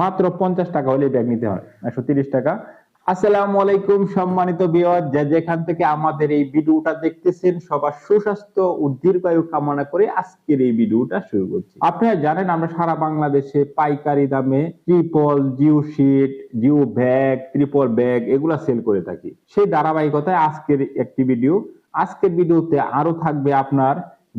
মাত্র পঞ্চাশ টাকা হলে ব্যাগ নিতে হয়, একশো তিরিশ টাকা। আসসালামু আলাইকুম সম্মানিত বিয়র যে যেখান থেকে আমাদের এই ভিডিওটা দেখতেছেন, সবার সুস্বাস্থ্য ও দীর্ঘায়ু কামনা করে আজকের এই ভিডিওটা শুরু করছি। আপনারা জানেন, আমরা সারা বাংলাদেশে পাইকারি দামে triple geo sheet geo bag triple bag এগুলা সেল করে থাকি। সেই ধারাবাহিকতায় আজকের একটি ভিডিও আজকের ভিডিওতে আরও থাকবে আপনার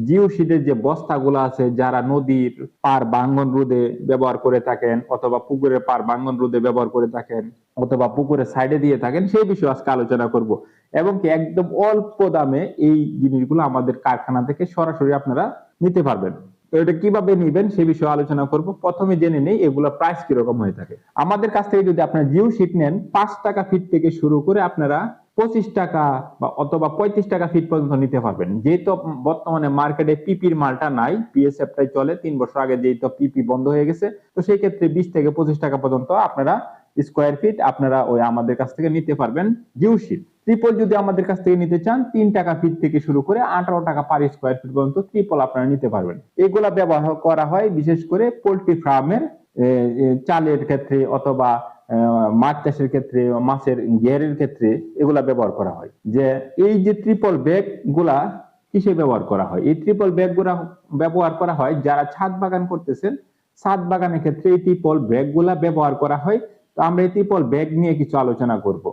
জিও শিটের যে বস্তাগুলো আছে, যারা নদীর পার বাঙ্গন রোধে ব্যবহার করে থাকেন অথবা পুকুরের পার বাঙ্গন রোধে ব্যবহার করে থাকেন অথবা পুকুরের সাইডে দিয়ে থাকেন, সেই বিষয়ে আজকে আলোচনা করব। এবং কি একদম অল্প দামে এই জিনিসগুলো আমাদের কারখানা থেকে সরাসরি আপনারা নিতে পারবেন। এটা কীভাবে নিবেন সে বিষয়ে আলোচনা করব। প্রথমে জেনে নেই এগুলো প্রাইস কীরকম হয়ে থাকে। আমাদের কাছ থেকে যদি আপনারা জিও শিট নেন, পাঁচ টাকা ফিট থেকে শুরু করে আপনারা পঁচিশ টাকা বা অথবা পঁয়ত্রিশ টাকা ফিট পর্যন্ত নিতে পারবেন। যেহেতু বর্তমানে মার্কেটে পিপির মালটা নাই পিএসএফ টাই চলে, তিন বছর আগে যেহেতু পিপি বন্ধ হয়ে গেছে, তো সেই ক্ষেত্রে বিশ থেকে পঁচিশ টাকা পর্যন্ত আপনারা স্কোয়ার ফিট আপনারা ওই আমাদের কাছ থেকে নিতে পারবেন জিও শিট ট্রিপল যদি আমাদের কাছ থেকে নিতে চান, তিন টাকা ফিট থেকে শুরু করে আঠারো টাকা পার স্কোয়ার ফিট পর্যন্ত ট্রিপল আপনারা নিতে পারবেন। এগুলা ব্যবহার করা হয় বিশেষ করে পোল্ট্রি ফার্মের চালের ক্ষেত্রে অথবা মাছ চাষের ক্ষেত্রে মাছের গেরের ক্ষেত্রে এগুলা ব্যবহার করা হয়। যে এই যে ট্রিপল ব্যাগগুলা কিসে ব্যবহার করা হয়? এই ট্রিপল ব্যাগগুলা ব্যবহার করা হয় যারা ছাদ বাগান করতেছেন, ছাদ বাগানের ক্ষেত্রে এই ট্রিপল ব্যাগগুলা ব্যবহার করা হয়। তো আমরা এই ট্রিপল ব্যাগ নিয়ে কিছু আলোচনা করব।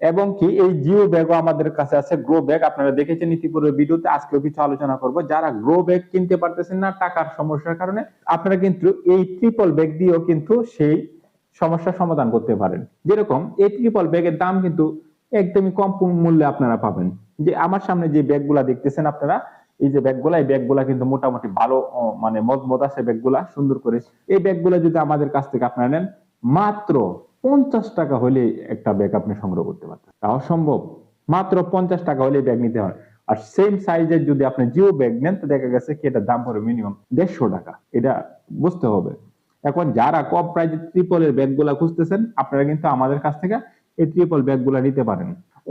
এবং কি এই জিও ব্যাগও আমাদের কাছে আছে গ্রো ব্যাগ আপনারা দেখেছেন ইতিপূর্বে ভিডিওতে আজকেও কিছু আলোচনা করব। যারা গ্রো ব্যাগ কিনতে পারতেছেন না, টাকার সমস্যার কারণে, আপনারা কিন্তু এই ট্রিপল ব্যাগ দিয়েও কিন্তু সেই সমস্যার সমাধান করতে পারেন। যেরকম এই ট্রিপল ব্যাগের দাম কিন্তু একদমই কম মূল্যে আপনারা পাবেন। যে আমার সামনে যে ব্যাগগুলা দেখতেছেন আপনারা, এই যে ব্যাগগুলা এই ব্যাগগুলা কিন্তু মোটামুটি ভালো মানে মজমত আছে ব্যাগগুলা সুন্দর করে। এই ব্যাগগুলা যদি আমাদের কাছ থেকে আপনারা নেন, মাত্র পঞ্চাশ টাকা হলে একটা ব্যাগ আপনি সংগ্রহ করতে পারতেন। তাও সম্ভব মাত্র পঞ্চাশ টাকা হলে ব্যাগ নিতে হয়। আর সেম সাইজের যদি আপনি জিও ব্যাগ নেন, তো দেখা গেছে কি এটার দাম পড়বে মিনিমাম দেড়শো টাকা। এটা বুঝতে হবে। এখন যারা কম প্রাইজে ট্রিপলের ব্যাগগুলা খুঁজতেছেন, আপনারা কিন্তু আমাদের কাছ থেকে এই ট্রিপল ব্যাগগুলা নিতে পারেন।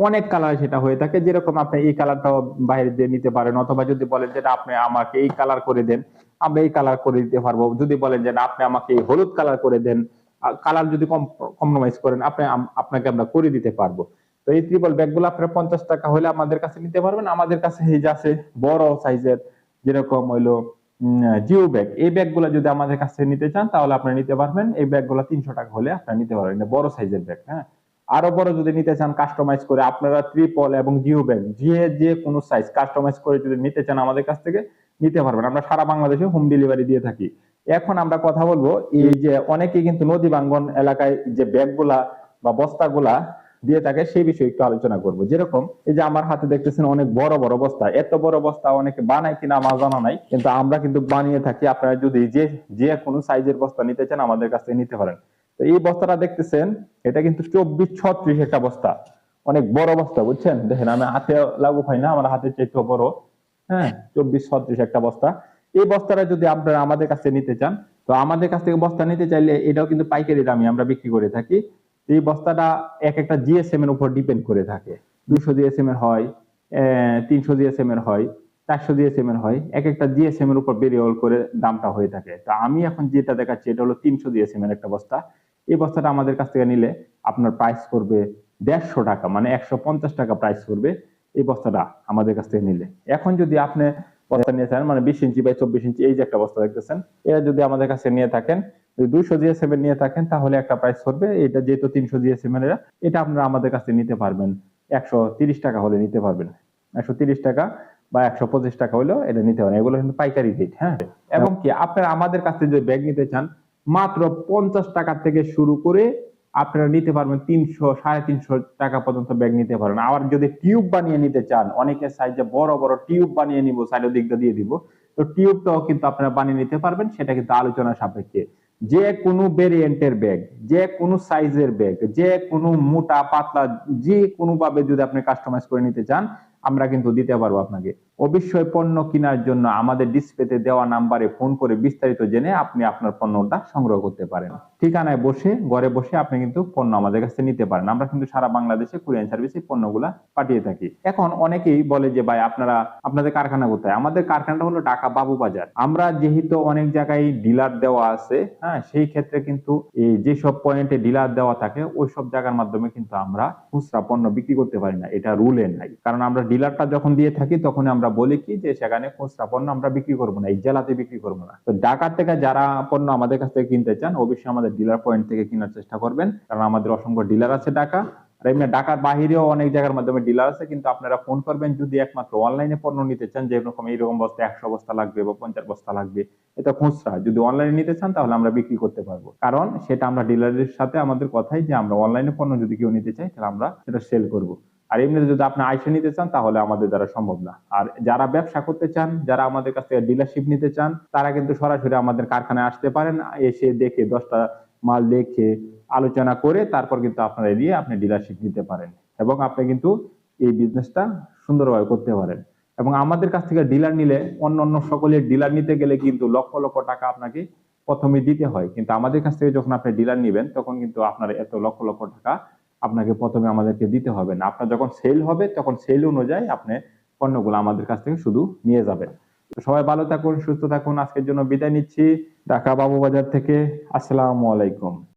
অনেক কালার সেটা হয়ে থাকে, যেরকম আপনি এই কালারটাও বাইরে দিয়ে নিতে পারেন, অথবা যদি বলেন যে আপনি আমাকে এই কালার করে দেন, আমরা এই কালার করে দিতে পারব। যদি বলেন যে আপনি আমাকে এই হলুদ কালার করে দেন কালার যদি কম কম্প্রোমাইজ করেন, আপনি আপনাকে আমরা করে দিতে পারব। তো এই ট্রিপল ব্যাগগুলো আপনারা পঞ্চাশ টাকা হলে আমাদের কাছে নিতে পারবেন। আমাদের কাছে এই যে আছে বড় সাইজের যেরকম হইল জিও ব্যাগ। এই ব্যাগগুলো যদি আমাদের কাছে নিতে চান, তাহলে আপনি নিতে পারবেন। এই ব্যাগগুলো তিনশো টাকা হলে আপনারা নিতে পারবেন। বড় সাইজের ব্যাগ হ্যাঁ? আরও বড় যদি নিতে চান কাস্টমাইজ করে আপনারা ট্রিপল এবং জিও ব্যাগ, যে যে কোনো সাইজ কাস্টমাইজ করে যদি নিতে চান আমাদের কাছ থেকে, নিতে পারবেন। আমরা সারা বাংলাদেশে হোম ডেলিভারি দিয়ে থাকি। এখন আমরা কথা বলব, এই যে অনেকে কিন্তু নদী বাঙ্গন এলাকায় যে ব্যাগগুলা বা বস্তাগুলা দিয়ে থাকে সেই বিষয়ে একটু আলোচনা করব। যেরকম এই যে আমার হাতে দেখতেছেন অনেক বড় বড় বস্তা। এত বড় বস্তা অনেকে বানায় কিনা আমার জানা নাই, কিন্তু আমরা কিন্তু বানিয়ে থাকি। আপনারা যদি যে যে কোনো সাইজের বস্তা নিতে চান, আমাদের কাছ থেকে নিতে পারেন। তো এই বস্তাটা দেখতেছেন, এটা কিন্তু চব্বিশ ছত্রিশ একটা বস্তা। অনেক বড় বস্তা, বুঝছেন? দেখেন, আমি হাতে লাগু পাই না, আমার হাতে চাইতে বড়। হ্যাঁ চব্বিশ ছত্রিশ একটা বস্তা। এই বস্তাটা যদি আপনারা আমাদের কাছে নিতে চান, তো আমাদের কাছ থেকে বস্তা নিতে চাইলে এটাও কিন্তু পাইকারি দামে আমরা বিক্রি করে থাকি। এই বস্তাটা এক একটা জিএসএম এর উপর ডিপেন্ড করে থাকে। দুশো জিএসএম এর হয় তিনশো জিএসএম এর হয়, চারশো জিএসএম এর হয়, এক একটা জিএসএম এর উপর ভেরিয়েবল করে দামটা হয়ে থাকে। তো আমি এখন যেটা দেখাচ্ছি, এটা হলো তিনশো জিএসএম এর একটা বস্তা। এই বস্তাটা আমাদের কাছ থেকে নিলে আপনার প্রাইস করবে দেড়শো টাকা মানে একশো পঞ্চাশ টাকা প্রাইস করবে এই বস্তাটা আমাদের কাছ থেকে নিলে। এখন যদি আপনি বস্তা নিয়ে থাকেন মানে বিশ ইঞ্চি বাই চব্বিশ ইঞ্চি, এই যে একটা বস্তা দেখতেছেন যদি আমাদের কাছে নিয়ে থাকেন, যদি দুইশো জিএসএম নিয়ে থাকেন, তাহলে একটা প্রাইস করবে এটা যেহেতু তিনশো জিএসএম এটা আপনারা আমাদের কাছে নিতে পারবেন। একশো তিরিশ টাকা হলে নিতে পারবেন। একশো তিরিশ টাকা বা একশো পঁচিশ টাকা হলেও এটা নিতে পারেন এগুলো কিন্তু পাইকারি রেট হ্যাঁ? এবং কি, আপনারা আমাদের কাছে যে ব্যাগ নিতে চান, মাত্র পঞ্চাশ টাকা থেকে শুরু করে আপনারা নিতে পারবেন তিনশো, সাড়ে তিনশো টাকা পর্যন্ত ব্যাগ নিতে পারেন। আবার যদি টিউব বানিয়ে নিতে চান অনেকের সাইজে বড় বড় টিউব বানিয়ে নিব সাইডের দিকটা দিয়ে দিব। তো টিউবটাও কিন্তু আপনারা বানিয়ে নিতে পারবেন, সেটা কিন্তু আলোচনা সাপেক্ষে। যে কোনো ভেরিয়েন্টের ব্যাগ যে কোনো সাইজের ব্যাগ যে কোনো মোটা, পাতলা, যে কোনো ভাবে যদি আপনি কাস্টমাইজ করে নিতে চান, আমরা কিন্তু দিতে পারব আপনাকে। অবশ্যই পণ্য কেনার জন্য আমাদের ডিসপ্লেতে দেওয়া নাম্বারে ফোন করে বিস্তারিত জেনে আপনি আপনার পণ্যটা সংগ্রহ করতে পারেন। ঠিকানায় বসে, ঘরে বসে আপনি কিন্তু পণ্য আমাদের কাছে নিতে পারেন। আমরা কিন্তু সারা বাংলাদেশে কুরিয়ান সার্ভিসে পণ্যগুলা পাঠিয়ে থাকি। এখন অনেকেই বলে যে, ভাই, আপনারা, আপনাদের কারখানা কোথায়? আমাদের কারখানাটা হলো ঢাকা বাবু বাজার। আমরা যেহেতু অনেক জায়গায় ডিলার দেওয়া আছে হ্যাঁ সেই ক্ষেত্রে কিন্তু এই যেসব পয়েন্টে ডিলার দেওয়া থাকে ওই সব জায়গার মাধ্যমে কিন্তু আমরা খুচরা পণ্য বিক্রি করতে পারি না। এটা রুলে নাই। কারণ আমরা ডিলারটা যখন দিয়ে থাকি তখন আমরা বলি কি যে সেখানে খুচরা পণ্য আমরা বিক্রি করব না এই জেলাতে বিক্রি করব না। তো ঢাকা থেকে যারা পণ্য আমাদের কাছ থেকে কিনতে চান, অবশ্যই আমাদের ডিলার পয়েন্ট থেকে কেনার চেষ্টা করবেন। কারণ আমাদের অসংখ্য ডিলার আছে ঢাকা। এমনি ঢাকার বাহিরেও অনেক জায়গার মাধ্যমে ডিলার আছে, কিন্তু আপনারা ফোন করবেন যদি একমাত্র অনলাইনে পণ্য নিতে চান, যে রকম এইরকম বস্তা একশো বস্তা লাগবে বা পঞ্চাশ বস্তা লাগবে, এটা খুচরা। যদি অনলাইনে নিতে চান, তাহলে আমরা বিক্রি করতে পারব। কারণ সেটা আমরা ডিলারের সাথে আমাদের কথাই যে আমরা অনলাইনে পণ্য যদি কেউ নিতে চাই তাহলে আমরা সেটা সেল করব। আর এমনিতে যদি আপনি আইসে নিতে চান, তাহলে আমাদের দ্বারা সম্ভব না। আর যারা ব্যবসা করতে চান, যারা আমাদের কাছ থেকে ডিলারশিপ নিতে চান, তারা কিন্তু সরাসরি আমাদের কারখানায় আসতে পারেন, এসে দেখে দশটা মাল দেখে আলোচনা করে তারপর কিন্তু আপনারা দিয়ে আপনি ডিলারশিপ নিতে পারেন এবং আপনি কিন্তু এই বিজনেসটা সুন্দরভাবে করতে পারেন। এবং আমাদের কাছ থেকে ডিলার নিলে অন্য অন্য সকলের ডিলার নিতে গেলে কিন্তু লক্ষ লক্ষ টাকা আপনাকে প্রথমে দিতে হয়। কিন্তু আমাদের কাছ থেকে যখন আপনি ডিলার নেবেন, তখন কিন্তু আপনার এত লক্ষ লক্ষ টাকা আপনাকে প্রথমে আমাদেরকে দিতে হবে না। আপনার যখন সেল হবে, তখন সেল অনুযায়ী আপনি পণ্যগুলো আমাদের কাছ থেকে শুধু নিয়ে যাবেন। সবাই ভালো থাকুন, সুস্থ থাকুন। আজকের জন্য বিদায় নিচ্ছি। ঢাকা বাবু বাজার থেকে। আসসালামু আলাইকুম।